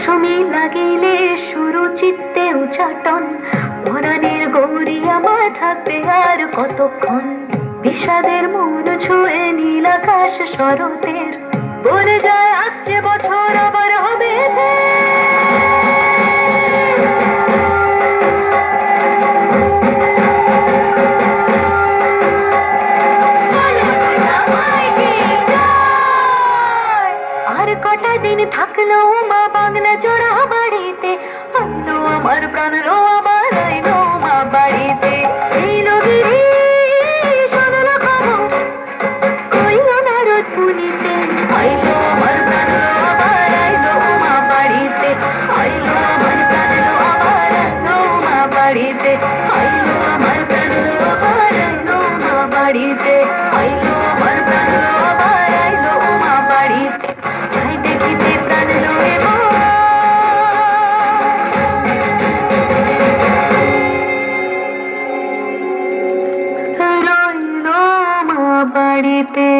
দশমী লাগিলে শুরু চিত্তে উচাটন। পরাণের গৌরী আমার থাকবে আর কতক্ষণ? বিষাদের মন ছুঁয়ে নীল আকাশ শরতের। বলে যায় আসছে বছর আবার হবে আর কটা দিন থাকল মা বাংলা জোড়া বাড়িতে। আমার প্রাণ Espíritu.